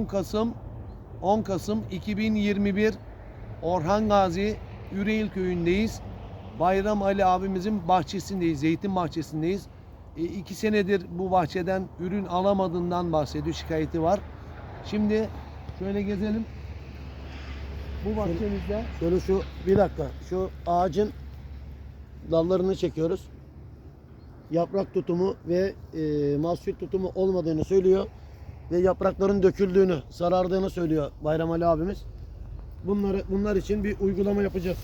10 Kasım 10 Kasım 2021 Orhan Gazi Üreğil köyündeyiz. Bayram Ali abimizin bahçesindeyiz. Zeytin bahçesindeyiz. E, iki senedir bu bahçeden ürün alamadığından bahsediyor. Şikayeti var. Şimdi şöyle gezelim. Bu bahçemizde Şöyle şu bir dakika şu ağacın dallarını çekiyoruz. Yaprak tutumu ve e, mahsul tutumu olmadığını söylüyor ve yaprakların döküldüğünü, sarardığını söylüyor Bayram Ali abimiz. Bunları bunlar için bir uygulama yapacağız.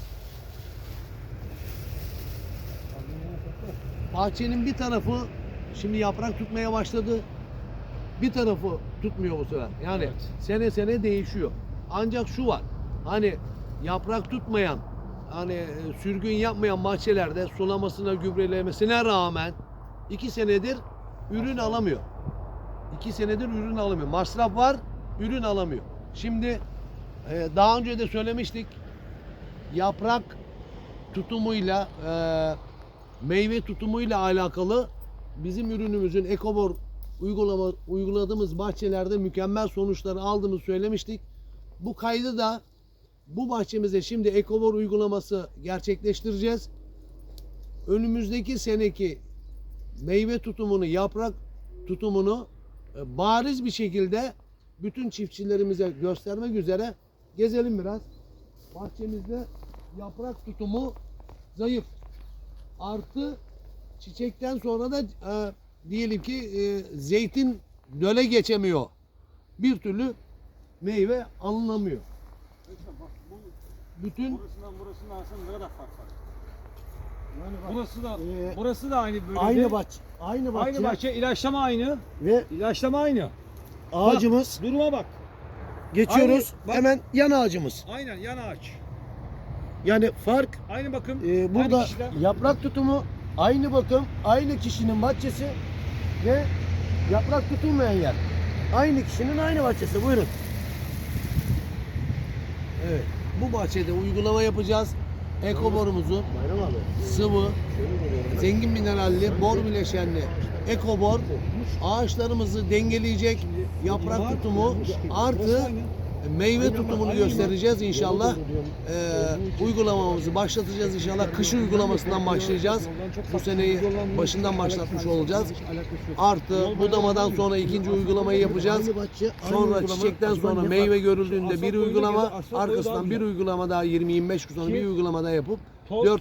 bahçenin bir tarafı şimdi yaprak tutmaya başladı. Bir tarafı tutmuyor bu sefer. Yani sene sene değişiyor. Ancak şu var. Hani yaprak tutmayan hani e, sürgün yapmayan bahçelerde sulamasına gübrelemesine rağmen iki senedir ürün alamıyor. İki senedir ürün alamıyor. Masraf var, ürün alamıyor. Şimdi e, daha önce de söylemiştik. Yaprak tutumuyla e, meyve tutumuyla alakalı bizim ürünümüzün ekobor uygulama, uyguladığımız bahçelerde mükemmel sonuçları aldığımızı söylemiştik. Bu kaydı da bu bahçemize şimdi ekobor uygulaması gerçekleştireceğiz. Önümüzdeki seneki meyve tutumunu, yaprak tutumunu bariz bir şekilde bütün çiftçilerimize göstermek üzere gezelim biraz. Bahçemizde yaprak tutumu zayıf. Artı çiçekten sonra da e, diyelim ki e, zeytin döle geçemiyor. Bir türlü meyve alınamıyor. Bütün burasından burasından alsan ne kadar fark var. Yani bak, Burası da Ee, burası da aynı böyle. aynı bahçe, aynı bahçe, Aynı bahçe ilaçlama aynı. ve İlaçlama aynı. ağacımız Bak, duruma bak. geçiyoruz. Aynı, bak. hemen yan ağacımız. Aynen yan ağaç. Yani fark Aynı bakım. Ee, burada aynı yaprak tutumu aynı bakım, aynı kişinin bahçesi ve yaprak tutulmayan yer. Aynı kişinin aynı bahçesi. Buyurun. evet, bu bahçede uygulama yapacağız. Ekoborumuzu Bayram abi. sıvı, zengin mineralli, bor bileşenli ekobor ağaçlarımızı dengeleyecek yaprak tutumu artı meyve tutumunu göstereceğiz inşallah. Ee, uygulamamızı başlatacağız inşallah. Kış uygulamasından başlayacağız. Bu seneyi başından başlatmış olacağız. Artı budamadan sonra ikinci uygulamayı yapacağız. Sonra çiçekten sonra meyve görüldüğünde bir uygulama, arkasından bir uygulama daha 20-25 gün sonra bir uygulama daha yapıp 4